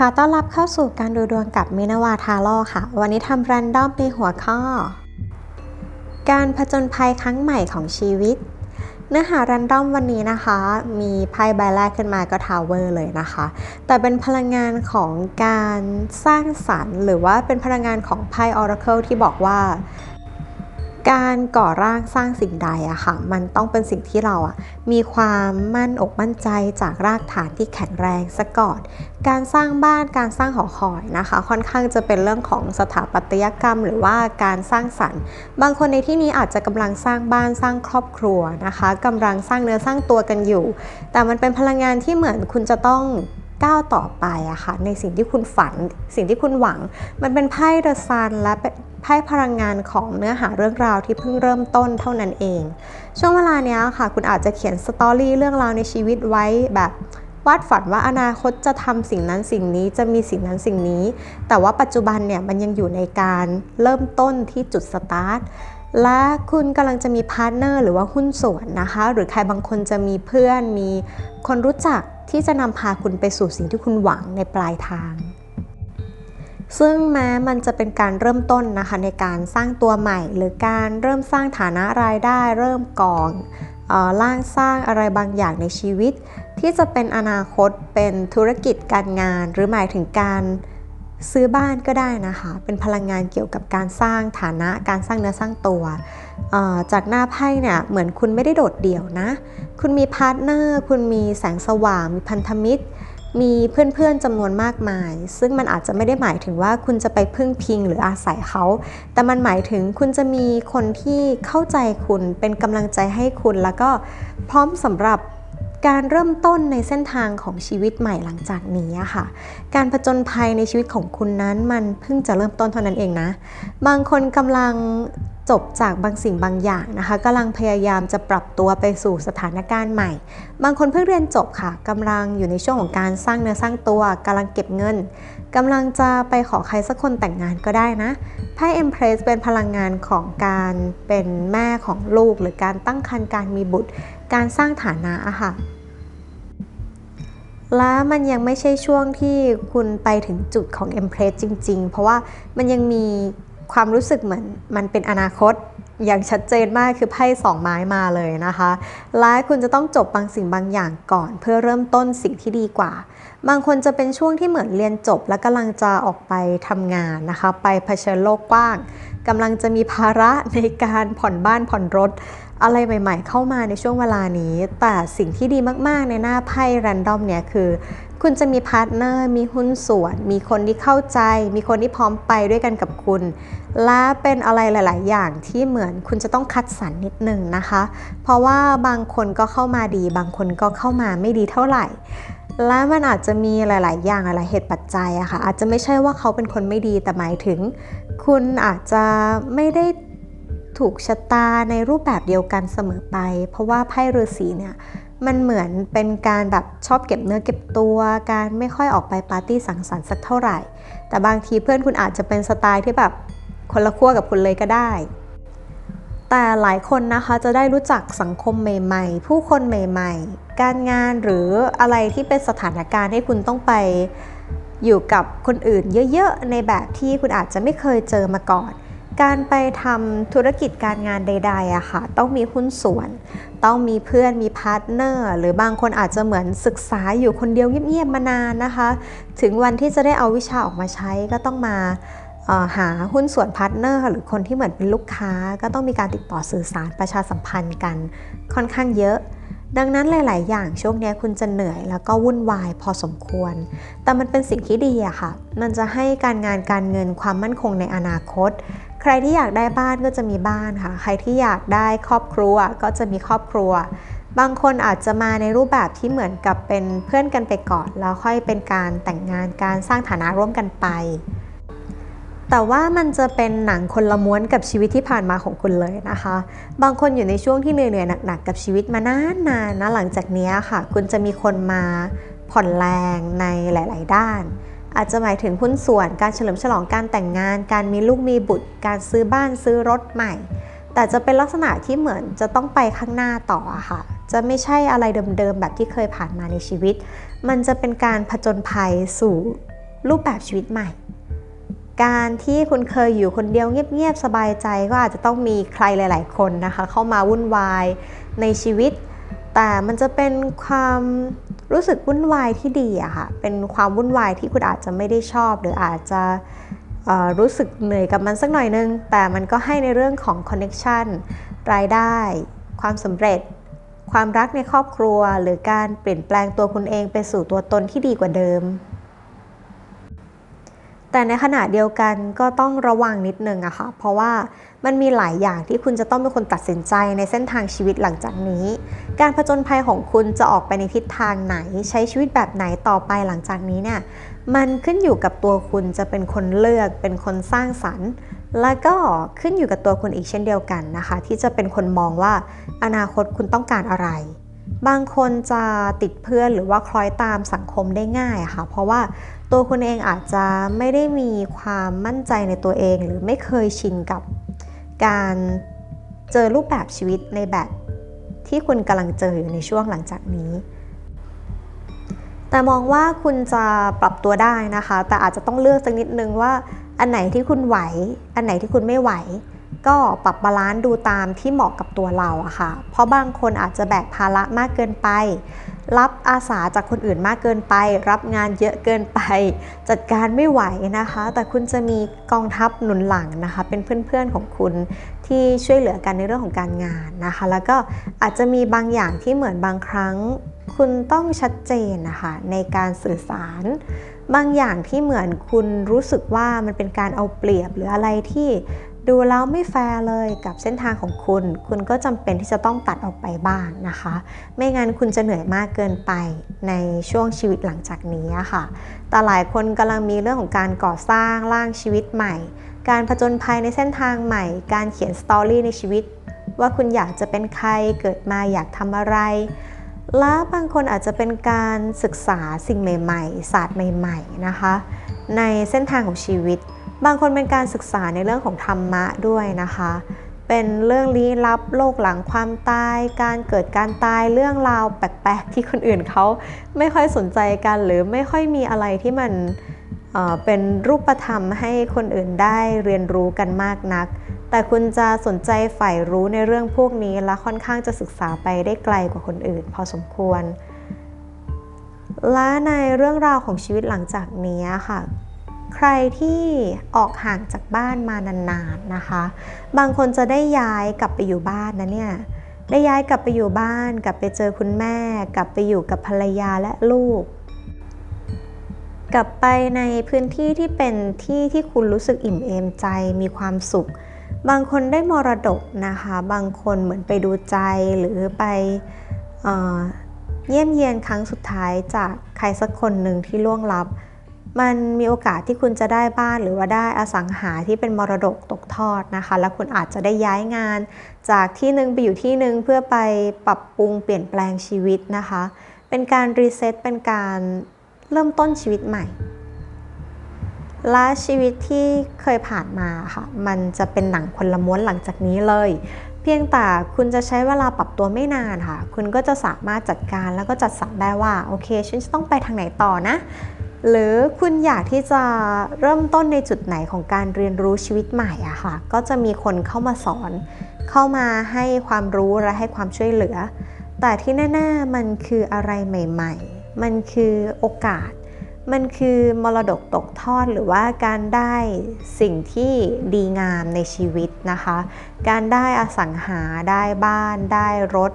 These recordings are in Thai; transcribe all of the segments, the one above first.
ขอต้อนรับเข้าสู่การดูดวงกับมินาวาทาโร่ค่ะ วันนี้ทำแรนดอมในหัวข้อ การผจญภัยครั้งใหม่ของชีวิต เนื้อหาแรนดอมวันนี้นะคะ มีไพ่ใบแรกขึ้นมาก็ทาวเวอร์เลยนะคะ แต่เป็นพลังงานของการสร้างสรรค์ หรือว่าเป็นพลังงานของไพ่ออราเคิลที่บอกว่า การก่อร่างสร้างสิ่งใดอะค่ะ มันต้องเป็นสิ่งที่เราอะมีความมั่นอกมั่นใจจากรากฐานที่แข็งแรงซะก่อน การสร้างบ้านการสร้างหอคอยนะคะ ค่อนข้างจะเป็นเรื่องของสถาปัตยกรรม หรือว่าการสร้างสรรค์ บางคนในที่นี้อาจจะกำลังสร้างบ้านสร้างครอบครัวนะคะกำลังสร้างเนื้อสร้างตัวกันอยู่ แต่มันเป็นพลังงานที่เหมือนคุณจะต้อง ก้าวต่อไปอะค่ะในสิ่งที่คุณฝันสิ่งที่คุณหวัง มันเป็นไพ่เดอะซันและไพ่พลังงานของเนื้อหาเรื่องราวที่เพิ่งเริ่มต้นเท่านั้นเอง ช่วงเวลานี้ค่ะ คุณอาจจะเขียนสตอรี่เรื่องราวในชีวิตไว้แบบวาดฝันว่าอนาคตจะทำสิ่งนั้นสิ่งนี้จะมีสิ่งนั้นสิ่งนี้ แต่ว่าปัจจุบันเนี่ยมันยังอยู่ในการเริ่มต้นที่จุดสตาร์ทและคุณกำลังจะมีพาร์ทเนอร์หรือว่าหุ้นส่วนนะคะ หรือใครบางคนจะมีเพื่อนมีคนรู้จัก ที่จะนำพาคุณไปสู่สิ่งที่คุณหวังในปลายทาง ซึ่งแม้มันจะเป็นการเริ่มต้นนะคะในการสร้างตัวใหม่ หรือการเริ่มสร้างฐานะรายได้ เริ่มก่อนออร่างสร้างอะไรบางอย่างในชีวิต ที่จะเป็นอนาคตเป็นธุรกิจการงาน หรือหมายถึงการ ซื้อบ้านก็ได้นะคะ เป็นพลังงานเกี่ยวกับการสร้างฐานะ การสร้างเนื้อสร้างตัว จากหน้าไพ่เนี่ยเหมือนคุณไม่ได้โดดเดี่ยวนะ คุณมีพาร์ทเนอร์ คุณมีแสงสว่าง มีพันธมิตร มีเพื่อนๆจำนวนมากมาย ซึ่งมันอาจจะไม่ได้หมายถึงว่าคุณจะไปพึ่งพิงหรืออาศัยเขา แต่มันหมายถึงคุณจะมีคนที่เข้าใจคุณ เป็นกำลังใจให้คุณ แล้วก็พร้อมสำหรับ การเริ่มต้นในเส้นทางของชีวิตใหม่หลังจากนี้อะค่ะ การผจญภัยในชีวิตของคุณนั้นมันเพิ่งจะเริ่มต้นเท่านั้นเองนะ บางคนกำลังจบจากบางสิ่งบางอย่างนะคะกำลังพยายามจะปรับตัวไปสู่สถานการณ์ใหม่ บางคนเพิ่งเรียนจบค่ะกำลังอยู่ในช่วงของการสร้างเนื้อสร้างตัวกำลังเก็บเงินกำลังจะไปขอใครสักคนแต่งงานก็ได้นะไพ่ Empress เป็นพลังงานของการเป็นแม่ของลูก หรือการตั้งครรภ์การมีบุตร การสร้างฐานะอะค่ะ และมันยังไม่ใช่ช่วงที่คุณไปถึงจุดของ Empress จริง ๆ เพราะว่ามันยังมีความรู้สึกเหมือนมันเป็นอนาคต อย่างชัดเจนมากคือไพ่สองไม้มาเลยนะคะ และคุณจะต้องจบบางสิ่งบางอย่างก่อน เพื่อเริ่มต้นสิ่งที่ดีกว่า บางคนจะเป็นช่วงที่เหมือนเรียนจบ และกำลังจะออกไปทำงานนะคะ ไปเผชิญโลกกว้างกำลังจะมีภาระในการผ่อนบ้านผ่อนรถ อะไรใหม่ ๆ เข้ามาในช่วงเวลานี้ แต่สิ่งที่ดีมากๆในหน้าไพ่แรนดอมเนี่ยคือ คุณจะมีพาร์ทเนอร์ มีหุ้นส่วน มีคนที่เข้าใจ มีคนที่พร้อมไปด้วยกันกับคุณ และเป็นอะไรหลาย ๆ อย่างที่เหมือนคุณจะต้องคัดสรรนิดนึงนะคะ เพราะว่าบางคนก็เข้ามาดี บางคนก็เข้ามาไม่ดีเท่าไหร่ และมันอาจจะมีหลาย ๆ อย่างหลายๆเหตุปัจจัยอะค่ะ อาจจะไม่ใช่ว่าเขาเป็นคนไม่ดี แต่หมายถึง คุณอาจจะไม่ได้ถูกชะตาในรูปแบบเดียวกันเสมอไป เพราะว่าไพ่ฤาษีเนี่ย มันเหมือนเป็นการแบบชอบเก็บเนื้อเก็บตัว การไม่ค่อยออกไปปาร์ตี้สังสรรค์สักเท่าไหร่ แต่บางทีเพื่อนคุณอาจจะเป็นสไตล์ที่แบบคนละขั้วกับคุณเลยก็ได้ แต่หลายคนนะคะจะได้รู้จักสังคมใหม่ ๆ ผู้คนใหม่ ๆ การงานหรืออะไรที่เป็นสถานการณ์ให้คุณต้องไปอยู่กับคนอื่นเยอะๆ ในแบบที่คุณอาจจะไม่เคยเจอมาก่อน การไปทำธุรกิจการงานใดๆอะค่ะต้องมีหุ้นส่วน ต้องมีเพื่อนมีพาร์ทเนอร์หรือบางคนอาจจะเหมือนศึกษาอยู่คนเดียวเงียบๆมานานนะคะ ถึงวันที่จะได้เอาวิชาออกมาใช้ก็ต้องมาหาหุ้นส่วนพาร์ทเนอร์หรือคนที่เหมือนเป็นลูกค้า ก็ต้องมีการติดต่อสื่อสารประชาสัมพันธ์กันค่อนข้างเยอะ ดังนั้นหลาย ๆ อย่างช่วงนี้คุณจะเหนื่อยแล้วก็วุ่นวายพอสมควร แต่มันเป็นสิ่งที่ดีอะค่ะ มันจะให้การงานการเงินความมั่นคงในอนาคต รที่อยากได้บ้านก็จะมีบ้านค่ะ ใครที่อยากได้ครอบครัวก็จะมีครอบครัว บางคนอาจจะมาในรูปแบบที่เหมือนกับเป็นเพื่อนกันไปก่อน แล้วค่อยเป็นการแต่งงานการสร้างฐานะร่วมกันไป แต่ว่ามันจะเป็นหนังคนละม้วนกับชีวิตที่ผ่านมาของคุณเลยนะคะ บางคนอยู่ในช่วงที่เหนื่อยๆหนักๆกับชีวิตมานานๆนะหลังจากนี้ค่ะ คุณจะมีคนมาผ่อนแรงในหลาย ๆ ด้าน อาจจะหมายถึงหุ้นส่วน การเฉลิมฉลองการแต่งงาน การมีลูกมีบุตร การซื้อบ้านซื้อรถใหม่ แต่จะเป็นลักษณะที่เหมือนจะต้องไปข้างหน้าต่อค่ะ จะไม่ใช่อะไรเดิมๆแบบที่เคยผ่านมาในชีวิต มันจะเป็นการผจญภัยสู่รูปแบบชีวิตใหม่ การที่คุณเคยอยู่คนเดียวเงียบๆสบายใจก็อาจจะต้องมีใครหลาย ๆ คนนะคะ เข้ามาวุ่นวายในชีวิต แต่มันจะเป็นความ รู้สึกวุ่นวายที่ดีอะค่ะ เป็นความวุ่นวายที่คุณอาจจะไม่ได้ชอบ หรืออาจจะรู้สึกเหนื่อยกับมันสักหน่อยนึง แต่มันก็ให้ในเรื่องของคอนเน็ชันรายได้ ความสำเร็จ ความรักในครอบครัว หรือการเปลี่ยนแปลงตัวคุณเองไปสู่ตัวตนที่ดีกว่าเดิม แต่ในขณะเดียวกันก็ต้องระวังนิดนึงอะค่ะเพราะว่ามันมีหลายอย่างที่คุณจะต้องเป็นคนตัดสินใจในเส้นทางชีวิตหลังจากนี้ การผจญภัยของคุณจะออกไปในทิศทางไหน ใช้ชีวิตแบบไหนต่อไปหลังจากนี้เนี่ยมันขึ้นอยู่กับตัวคุณจะเป็นคนเลือกเป็นคนสร้างสรรค์แล้วก็ขึ้นอยู่กับตัวคุณอีกเช่นเดียวกันนะคะ ที่จะเป็นคนมองว่าอนาคตคุณต้องการอะไร บางคนจะติดเพื่อนหรือว่าคล้อยตามสังคมได้ง่ายค่ะ เพราะว่า ตัวคุณเองอาจจะไม่ได้มีความมั่นใจในตัวเอง หรือไม่เคยชินกับการเจอรูปแบบชีวิตในแบบที่คุณกำลังเจออยู่ในช่วงหลังจากนี้ แต่มองว่าคุณจะปรับตัวได้นะคะ แต่อาจจะต้องเลือกสักนิดนึงว่า อันไหนที่คุณไหว อันไหนที่คุณไม่ไหว ก็ปรับบาลานซ์ดูตามที่เหมาะกับตัวเราอะค่ะ เพราะบางคนอาจจะแบกภาระมากเกินไป รับอาสาจากคนอื่นมากเกินไป รับงานเยอะเกินไป จัดการไม่ไหวนะคะ แต่คุณจะมีกองทัพหนุนหลังนะคะ เป็นเพื่อนๆของคุณที่ช่วยเหลือกันในเรื่องของการงานนะคะ แล้วก็อาจจะมีบางอย่างที่เหมือนบางครั้ง คุณต้องชัดเจนนะคะในการสื่อสาร บางอย่างที่เหมือนคุณรู้สึกว่ามันเป็นการเอาเปรียบหรืออะไรที่ ดูแล้วไม่แฟร์เลยกับเส้นทางของคุณ คุณก็จำเป็นที่จะต้องตัดออกไปบ้างนะคะ ไม่งั้นคุณจะเหนื่อยมากเกินไปในช่วงชีวิตหลังจากนี้ค่ะ แต่หลายคนกำลังมีเรื่องของการก่อสร้างร่างชีวิตใหม่ การผจญภัยในเส้นทางใหม่ การเขียนสตอรี่ในชีวิต ว่าคุณอยากจะเป็นใคร เกิดมาอยากทำอะไร และบางคนอาจจะเป็นการศึกษาสิ่งใหม่ ๆ ศาสตร์ใหม่ ๆ นะคะ ในเส้นทางของชีวิต บางคนเป็นการศึกษาในเรื่องของธรรมะด้วยนะคะ เป็นเรื่องลี้ลับโลกหลังความตาย การเกิดการตายเรื่องราวแปลกๆ ที่คนอื่นเขาไม่ค่อยสนใจกันหรือไม่ค่อยมีอะไรที่มันเเป็นรูปธรรมให้คนอื่นได้เรียนรู้กันมากนัก แต่คุณจะสนใจใฝ่รู้ในเรื่องพวกนี้และค่อนข้างจะศึกษาไปได้ไกลกว่าคนอื่น พอสมควร และในเรื่องราวของชีวิตหลังจากนี้ค่ะ ใครที่ออกห่างจากบ้านมานานๆนะคะ บางคนจะได้ย้ายกลับไปอยู่บ้านนะเนี่ยได้ย้ายกลับไปอยู่บ้าน กลับไปเจอคุณแม่ กลับไปอยู่กับภรรยาและลูก กลับไปในพื้นที่ที่เป็นที่ที่คุณรู้สึกอิ่มเอมใจมีความสุข บางคนได้มรดกนะคะ บางคนเหมือนไปดูใจหรือไปเเยี่ยมเยียนครั้งสุดท้ายจากใครสักคนหนึ่งที่ล่วงลับ มันมีโอกาสที่คุณจะได้บ้านหรือว่าได้อสังหาที่เป็นมรดกตกทอดนะคะ แล้วคุณอาจจะได้ย้ายงาน จากที่หนึ่งไปอยู่ที่หนึ่งเพื่อไปปรับปรุงเปลี่ยนแปลงชีวิตนะคะ เป็นการรีเซ็ตเป็นการเริ่มต้นชีวิตใหม่ และชีวิตที่เคยผ่านมาค่ะ มันจะเป็นหนังคนละม้วนหลังจากนี้เลย เพียงแต่คุณจะใช้เวลาปรับตัวไม่นานค่ะ คุณก็จะสามารถจัดการแล้วก็จัดสรรได้ว่า โอเค ฉันจะต้องไปทางไหนต่อนะ หรือคุณอยากที่จะเริ่มต้นในจุดไหนของการเรียนรู้ชีวิตใหม่อะค่ะ ก็จะมีคนเข้ามาสอน เข้ามาให้ความรู้และให้ความช่วยเหลือ แต่ที่แน่ๆมันคืออะไรใหม่ ๆ มันคือโอกาส มันคือมรดกตกทอดหรือว่าการได้สิ่งที่ดีงามในชีวิตนะคะ การได้อสังหาได้บ้าน ได้รถ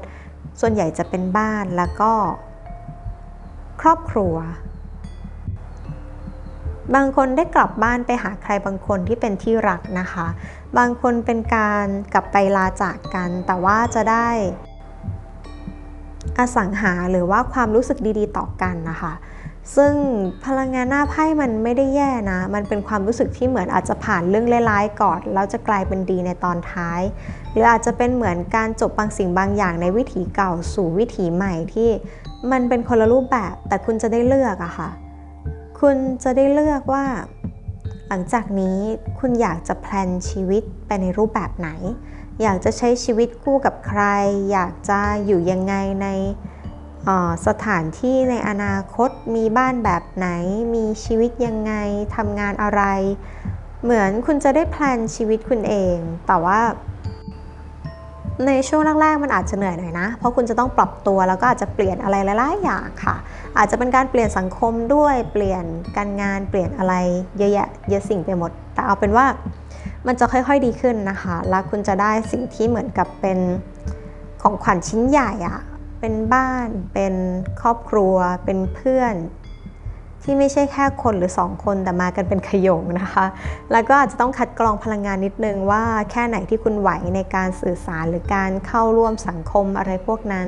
ส่วนใหญ่จะเป็นบ้านแล้วก็ ครอบครัว บางคนได้กลับบ้านไปหาใครบางคนที่เป็นที่รักนะคะ บางคนเป็นการกลับไปลาจากกัน แต่ว่าจะได้อสังหาหรือว่าความรู้สึกดีๆ ต่อกันนะคะ ซึ่งพลังงานหน้าไพ่มันไม่ได้แย่นะ มันเป็นความรู้สึกที่เหมือนอาจจะผ่านเรื่องร้ายๆก่อนแล้วจะกลายเป็นดีในตอนท้าย หรืออาจจะเป็นเหมือนการจบบางสิ่งบางอย่างในวิถีเก่าสู่วิถีใหม่ที่มันเป็นคนละรูปแบบแต่คุณจะได้เลือกอะค่ะ คุณจะได้เลือกว่า หลังจากนี้คุณอยากจะแพลนชีวิตไปในรูปแบบไหน อยากจะใช้ชีวิตคู่กับใคร อยากจะอยู่ยังไงในสถานที่ในอนาคตมีบ้านแบบไหน มีชีวิตยังไงทำงานอะไร เหมือนคุณจะได้แพลนชีวิตคุณเอง แต่ว่า ในช่วงแรกๆมันอาจจะเหนื่อยหน่อยนะ เพราะคุณจะต้องปรับตัวแล้วก็อาจจะเปลี่ยนอะไรหลายๆอย่างค่ะ อาจจะเป็นการเปลี่ยนสังคมด้วยเปลี่ยนการงานเปลี่ยนอะไรเยอะแยะเยอะสิ่งไปหมด แต่เอาเป็นว่ามันจะค่อยๆดีขึ้นนะคะ แล้วคุณจะได้สิ่งที่เหมือนกับเป็นของขวัญชิ้นใหญ่อะเป็นบ้าน เป็นครอบครัว เป็นเพื่อน ที่ไม่ใช่แค่คนหรือ 2 คนแต่มากันเป็นขยงนะคะ แล้วก็อาจจะต้องคัดกรองพลังงานนิดนึงว่าแค่ไหนที่คุณไหวในการสื่อสารหรือการเข้าร่วมสังคมอะไรพวกนั้น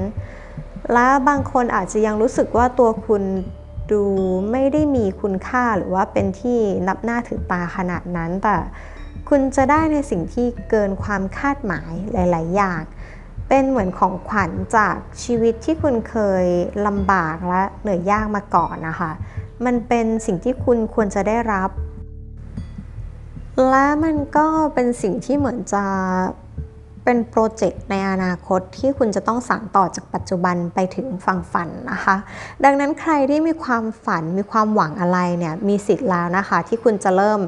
และบางคนอาจจะยังรู้สึกว่าตัวคุณดูไม่ได้มีคุณค่าหรือว่าเป็นที่นับหน้าถือตาขนาดนั้น แต่คุณจะได้ในสิ่งที่เกินความคาดหมายหลาย ๆ อย่าง เป็นเหมือนของขวัญจากชีวิตที่คุณเคยลำบากและเหนื่อยยากมาก่อนนะคะ มันเป็นสิ่งที่คุณควรจะได้รับ และมันก็เป็นสิ่งที่เหมือนจะเป็นโปรเจกต์ในอนาคตที่คุณจะต้องสานต่อจากปัจจุบันไปถึงฝั่งฝันนะคะ ดังนั้นใครที่มีความฝันมีความหวังอะไรเนี่ยมีสิทธิ์แล้วนะคะ ที่คุณจะเริ่ม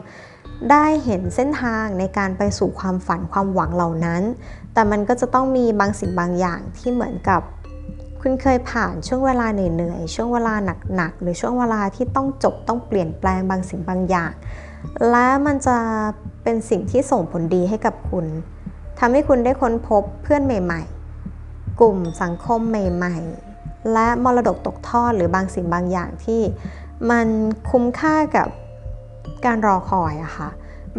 ได้เห็นเส้นทางในการไปสู่ความฝันความหวังเหล่านั้น แต่มันก็จะต้องมีบางสิ่งบางอย่างที่เหมือนกับ คุณเคยผ่านช่วงเวลาเหนื่อยๆช่วงเวลาหนักๆหรือช่วงเวลาที่ต้องจบต้องเปลี่ยนแปลงบางสิ่งบางอย่าง และมันจะเป็นสิ่งที่ส่งผลดีให้กับคุณทำให้คุณได้ค้นพบเพื่อนใหม่ ๆ กลุ่มสังคมใหม่ ๆ และมรดกตกทอดหรือบางสิ่งบางอย่างที่มันคุ้มค่ากับการรอคอยอะค่ะ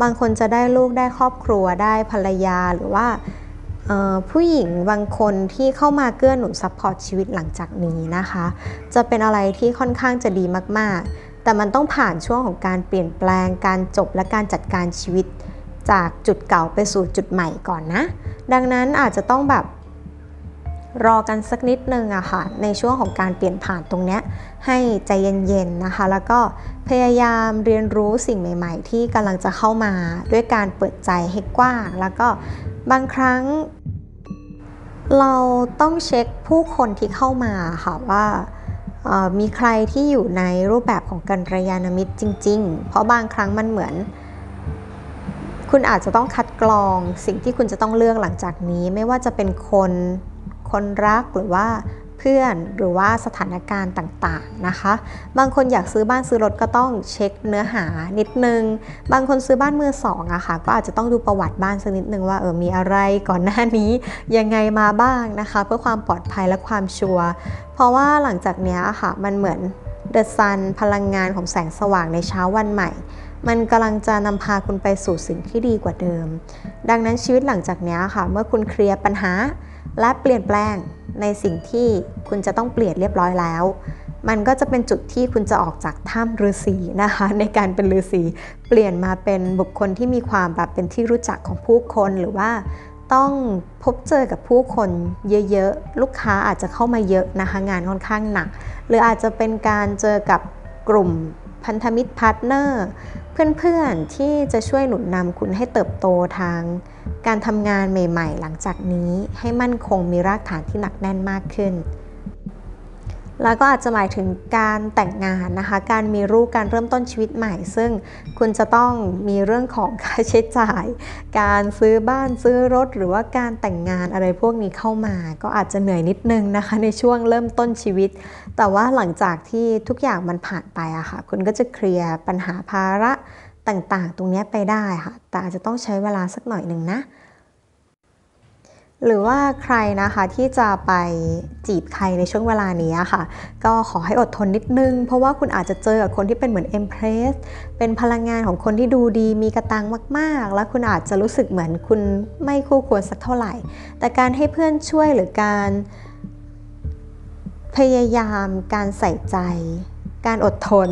บางคนจะได้ลูกได้ครอบครัวได้ภรรยาหรือว่า ผู้หญิงบางคนที่เข้ามาเกื้อหนุนซัพพอร์ตชีวิตหลังจากนี้นะคะ จะเป็นอะไรที่ค่อนข้างจะดีมาก ๆ แต่มันต้องผ่านช่วงของการเปลี่ยนแปลง การจบและการจัดการชีวิต จากจุดเก่าไปสู่จุดใหม่ก่อนนะ ดังนั้นอาจจะต้องแบบ รอกันสักนิดนึงอะค่ะ ในช่วงของการเปลี่ยนผ่านตรงเนี้ยให้ใจเย็นๆนะคะ แล้วก็พยายามเรียนรู้สิ่งใหม่ ๆ ที่กำลังจะเข้ามาด้วยการเปิดใจให้กว้าง แล้วก็บางครั้ง เราต้องเช็คผู้คนที่เข้ามาค่ะว่ามีใครที่อยู่ในรูปแบบของกัลยาณมิตรจริง ๆ เพราะบางครั้งมันเหมือน คุณอาจจะต้องคัดกรองสิ่งที่คุณจะต้องเลือกหลังจากนี้ ไม่ว่าจะเป็นคน คนรักหรือว่าเพื่อนหรือว่าสถานการณ์ต่างๆนะคะ บางคนอยากซื้อบ้านซื้อรถก็ต้องเช็คเนื้อหานิดนึง บางคนซื้อบ้านมือสองอะค่ะก็อาจจะต้องดูประวัติบ้านสักนิดนึงว่าเออมีอะไรก่อนหน้านี้ยังไงมาบ้างนะคะ เพื่อความปลอดภัยและความชัวร์เพราะว่าหลังจากเนี้ยค่ะมันเหมือนเดอะซันพลังงานของแสงสว่างในเช้าวันใหม่ มันกำลังจะนำพาคุณไปสู่สิ่งที่ดีกว่าเดิม ดังนั้นชีวิตหลังจากนี้ค่ะ เมื่อคุณเคลียร์ปัญหา และเปลี่ยนแปลงในสิ่งที่คุณจะต้องเปลี่ยนเรียบร้อยแล้ว มันก็จะเป็นจุดที่คุณจะออกจากถ้ำฤาษีนะคะ ในการเป็นฤาษีเปลี่ยนมาเป็นบุคคลที่มีความแบบเป็นที่รู้จักของผู้คนหรือว่าต้องพบเจอกับผู้คนเยอะๆ ลูกค้าอาจจะเข้ามาเยอะนะคะงานค่อนข้างหนัก หรืออาจจะเป็นการเจอกับกลุ่มพันธมิตรพาร์ทเนอร์เพื่อนๆที่จะช่วยหนุนนำคุณให้เติบโตทาง การทำงานใหม่ๆ หลังจากนี้ให้มั่นคงมีรากฐานที่หนักแน่นมากขึ้น แล้วก็อาจจะหมายถึงการแต่งงานนะคะ การมีลูกการเริ่มต้นชีวิตใหม่ ซึ่งคุณจะต้องมีเรื่องของค่าใช้จ่าย การซื้อบ้านซื้อรถ หรือว่าการแต่งงานอะไรพวกนี้เข้ามา ก็อาจจะเหนื่อยนิดนึงนะคะ ในช่วงเริ่มต้นชีวิต แต่ว่าหลังจากที่ทุกอย่างมันผ่านไปอะค่ะคุณก็จะเคลียร์ปัญหาภาระ ต่างๆ ตรงนี้ไปได้ค่ะ แต่อาจจะต้องใช้เวลาสักหน่อยหนึ่งนะ หรือว่าใครนะคะที่จะไปจีบใครในช่วงเวลานี้ค่ะ ก็ขอให้อดทนนิดนึง เพราะว่าคุณอาจจะเจอกับคนที่เป็นเหมือนเอ็มเพรสเป็นพลังงานของคนที่ดูดีมีกระตังมาก ๆ แล้วคุณอาจจะรู้สึกเหมือนคุณไม่คู่ควรสักเท่าไหร่ แต่การให้เพื่อนช่วยหรือการพยายามการใส่ใจ การอดทน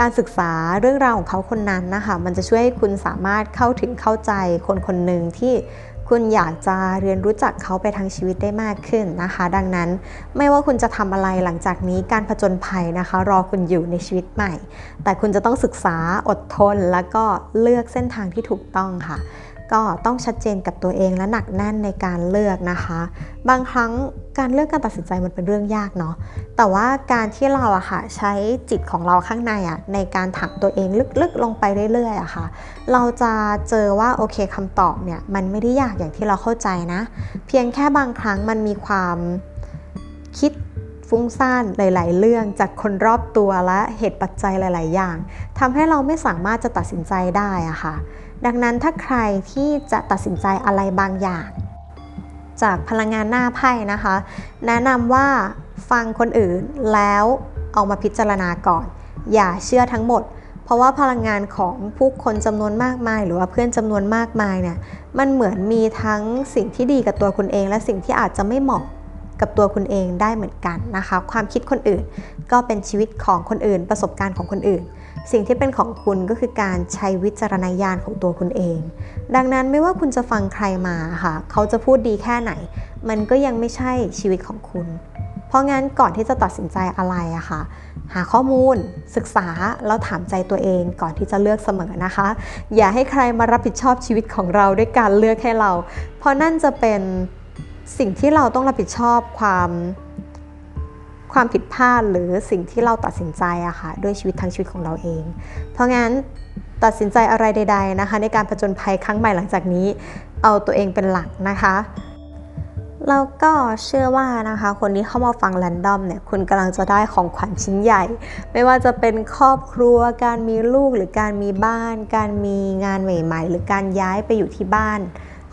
การศึกษาเรื่องราวของเขาคนนั้นนะคะ มันจะช่วยให้คุณสามารถเข้าถึงเข้าใจคนคนหนึ่งที่คุณอยากจะเรียนรู้จักเขาไปทางชีวิตได้มากขึ้นนะคะ ดังนั้นไม่ว่าคุณจะทำอะไรหลังจากนี้การผจญภัยนะคะ รอคุณอยู่ในชีวิตใหม่ แต่คุณจะต้องศึกษาอดทน แล้วก็เลือกเส้นทางที่ถูกต้องค่ะ ก็ต้องชัดเจนกับตัวเองและหนักแน่นในการเลือกนะคะ บางครั้งการเลือกการตัดสินใจมันเป็นเรื่องยากเนาะแต่ว่าการที่เราอะค่ะใช้จิตของเราข้างในอะในการถามตัวเองลึกๆลงไปเรื่อยๆอะค่ะ เราจะเจอว่าโอเคคำตอบเนี่ยมันไม่ได้ยากอย่างที่เราเข้าใจนะ เพียงแค่บางครั้งมันมีความคิดฟุ้งซ่านหลาย ๆ เรื่องจากคนรอบตัวและเหตุปัจจัยหลาย ๆ อย่างทำให้เราไม่สามารถจะตัดสินใจได้อะค่ะ ดังนั้นถ้าใครที่จะตัดสินใจอะไรบางอย่าง จากพลังงานหน้าไพ่นะคะ แนะนำว่าฟังคนอื่นแล้วเอามาพิจารณาก่อน อย่าเชื่อทั้งหมด เพราะว่าพลังงานของผู้คนจำนวนมากมาย หรือว่าเพื่อนจำนวนมากมายเนี่ยมันเหมือนมีทั้งสิ่งที่ดีกับตัวคุณเอง และสิ่งที่อาจจะไม่เหมาะกับตัวคุณเองได้เหมือนกันนะคะ ความคิดคนอื่นก็เป็นชีวิตของคนอื่น ประสบการณ์ของคนอื่น สิ่งที่เป็นของคุณก็คือการใช้วิจารณญาณของตัวคุณเอง ดังนั้นไม่ว่าคุณจะฟังใครมาค่ะ เขาจะพูดดีแค่ไหน มันก็ยังไม่ใช่ชีวิตของคุณ เพราะงั้นก่อนที่จะตัดสินใจอะไรอะค่ะ หาข้อมูล ศึกษาแล้วถามใจตัวเองก่อนที่จะเลือกเสมอนะคะ อย่าให้ใครมารับผิดชอบชีวิตของเราด้วยการเลือกให้เรา เพราะนั่นจะเป็นสิ่งที่เราต้องรับผิดชอบความ ความผิดพลาดหรือสิ่งที่เราตัดสินใจอะค่ะด้วยชีวิตทั้งชีวิตของเราเอง เพราะงั้นตัดสินใจอะไรใด ๆนะคะ ในการผจญภัยครั้งใหม่หลังจากนี้ เอาตัวเองเป็นหลักนะคะแล้วก็เชื่อว่านะคะ คนที่เข้ามาฟังแรนดอมเนี่ย คุณกำลังจะได้ของขวัญชิ้นใหญ่ ไม่ว่าจะเป็นครอบครัว การมีลูกหรือการมีบ้าน การมีงานใหม่ ๆ หรือการย้ายไปอยู่ที่บ้าน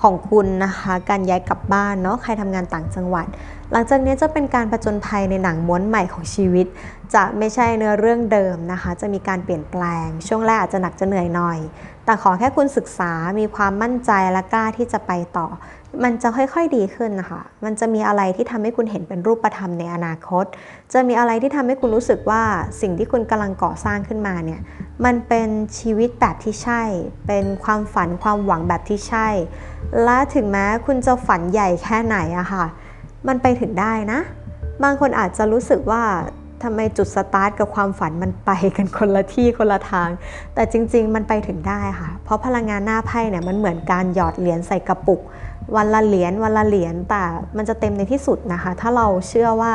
ของคุณนะคะ การย้ายกลับบ้านเนาะใครทำงานต่างจังหวัด หลังจากนี้จะเป็นการผจญภัยในหนังม้วนใหม่ของชีวิต จะไม่ใช่เนื้อเรื่องเดิมนะคะ จะมีการเปลี่ยนแปลง ช่วงแรกอาจจะหนักจะเหนื่อยหน่อย แต่ขอแค่คุณศึกษามีความมั่นใจและกล้าที่จะไปต่อ มันจะค่อยๆดีขึ้นนะคะ มันจะมีอะไรที่ทำให้คุณเห็นเป็นรูปธรรมในอนาคต จะมีอะไรที่ทำให้คุณรู้สึกว่าสิ่งที่คุณกำลังก่อสร้างขึ้นมาเนี่ยมันเป็นชีวิตแบบที่ใช่ เป็นความฝันความหวังแบบที่ใช่ และถึงแม้คุณจะฝันใหญ่แค่ไหนอะค่ะ มันไปถึงได้นะ บางคนอาจจะรู้สึกว่าทำไมจุดสตาร์ทกับความฝันมันไปกันคนละที่คนละทาง แต่จริง ๆ มันไปถึงได้ค่ะ เพราะพลังงานหน้าไพ่เนี่ยมันเหมือนการหยอดเหรียญใส่กระปุก วันละเหรียญวันละเหรียญแต่มันจะเต็มในที่สุดนะคะ ถ้าเราเชื่อว่า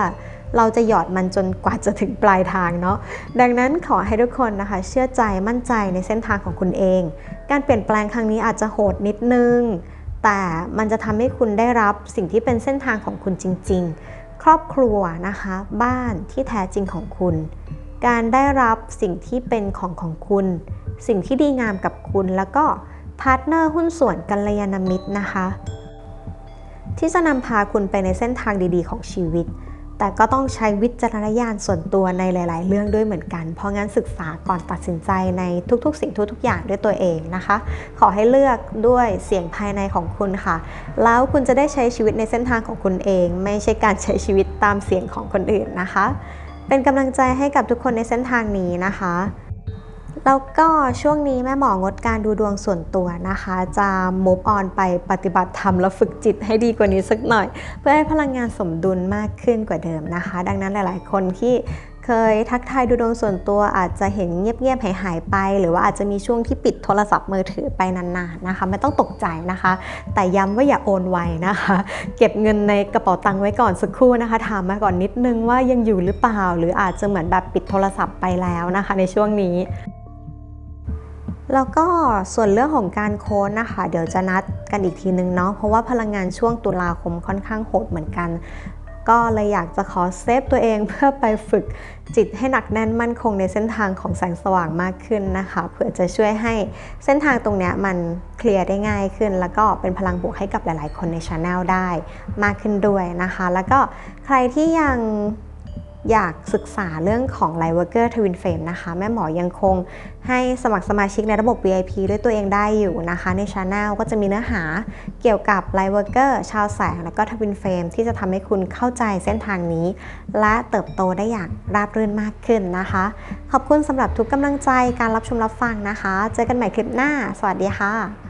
เราจะหยอดมันจนกว่าจะถึงปลายทางเนาะ ดังนั้นขอให้ทุกคนนะคะ เชื่อใจมั่นใจในเส้นทางของคุณเอง การเปลี่ยนแปลงครั้งนี้อาจจะโหดนิดนึง แต่มันจะทำให้คุณได้รับสิ่งที่เป็นเส้นทางของคุณจริง ๆ ครอบครัวนะคะ บ้านที่แท้จริงของคุณ การได้รับสิ่งที่เป็นของของคุณ สิ่งที่ดีงามกับคุณ แล้วก็พาร์ทเนอร์หุ้นส่วนกัลยาณมิตรนะคะ ที่จะนำพาคุณไปในเส้นทางดีๆ ของชีวิต แต่ก็ต้องใช้วิจารณญาณส่วนตัวในหลาย ๆ เรื่องด้วยเหมือนกัน เพราะงั้นศึกษาก่อนตัดสินใจในทุก ๆ สิ่งทุก ๆ อย่างด้วยตัวเองนะคะ ขอให้เลือกด้วยเสียงภายในของคุณค่ะ แล้วคุณจะได้ใช้ชีวิตในเส้นทางของคุณเอง ไม่ใช่การใช้ชีวิตตามเสียงของคนอื่นนะคะ เป็นกำลังใจให้กับทุกคนในเส้นทางนี้นะคะ แล้วก็ช่วงนี้แม่หมองดการดูดวงส่วนตัวนะคะ จะมุฟออนไปปฏิบัติธรรมและฝึกจิตให้ดีกว่านี้สักหน่อย เพื่อให้พลังงานสมดุลมากขึ้นกว่าเดิมนะคะ ดังนั้นหลาย ๆ คนที่เคยทักทายดูดวงส่วนตัวอาจจะเห็นเงียบๆหายหายๆไป หรือว่าอาจจะมีช่วงที่ปิดโทรศัพท์มือถือไปนานๆนะคะไม่ต้องตกใจนะคะ แต่ย้ำว่าอย่าโอนไวนะคะ เก็บเงินในกระเป๋าตังค์ไว้ก่อนสักครู่นะคะถามมาก่อนนิดนึงว่ายังอยู่หรือเปล่า หรืออาจจะเหมือนแบบปิดโทรศัพท์ไปแล้วนะคะ ในช่วงนี้ แล้วก็ส่วนเรื่องของการโค้ดนะคะ เดี๋ยวจะนัดกันอีกทีนึงเนาะเพราะว่าพลังงานช่วงตุลาคมค่อนข้างโหดเหมือนกัน ก็เลยอยากจะขอเซฟตัวเองเพื่อไปฝึกจิตให้หนักแน่นมั่นคงในเส้นทางของแสงสว่างมากขึ้นนะคะเพื่อจะช่วยให้เส้นทางตรงนี้มันเคลียร์ได้ง่ายขึ้น แล้วก็เป็นพลังบวกให้กับหลาย ๆ คนในช anel ได้มากขึ้นด้วยนะคะ แล้วก็ใครที่ยัง อยากศึกษาเรื่องของ Light Worker Twin Flame นะคะ แม่หมอยังคงให้สมัครสมาชิกในระบบ VIP ด้วยตัวเองได้อยู่นะคะ ในช anel ก็จะมีเนื้อหาเกี่ยวกับ Light Worker ชาวแสง แล้วก็ Twin Flame ที่จะทำให้คุณเข้าใจเส้นทางนี้ และเติบโตได้อย่างราบรื่นมากขึ้นนะคะ ขอบคุณสำหรับทุกกำลังใจการรับชมรับฟังนะคะ เจอกันใหม่คลิปหน้า สวัสดีค่ะ